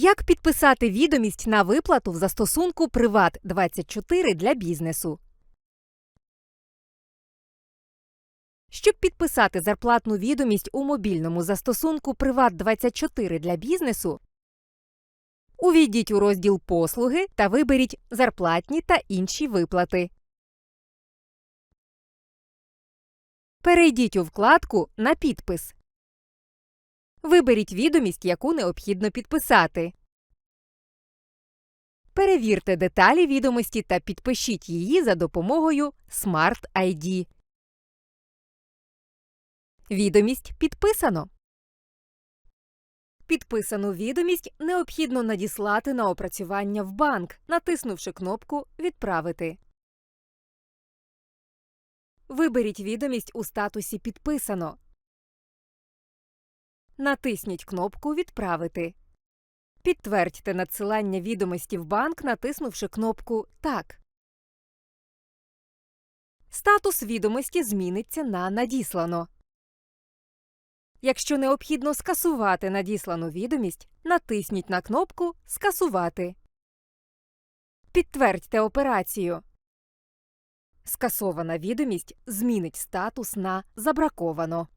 Як підписати відомість на виплату в застосунку Приват 24 для бізнесу? Щоб підписати зарплатну відомість у мобільному застосунку Приват 24 для бізнесу, увійдіть у розділ Послуги та виберіть Зарплатні та інші виплати. Перейдіть у вкладку на підпис. Виберіть відомість, яку необхідно підписати. Перевірте деталі відомості та підпишіть її за допомогою Smart ID. Відомість підписано. Підписану відомість необхідно надіслати на опрацювання в банк, натиснувши кнопку Відправити. Виберіть відомість у статусі Підписано. Натисніть кнопку Відправити. Підтвердьте надсилання відомості в банк, натиснувши кнопку Так. Статус відомості зміниться на Надіслано. Якщо необхідно скасувати надіслану відомість, натисніть на кнопку Скасувати. Підтвердьте операцію. Скасована відомість змінить статус на Забраковано.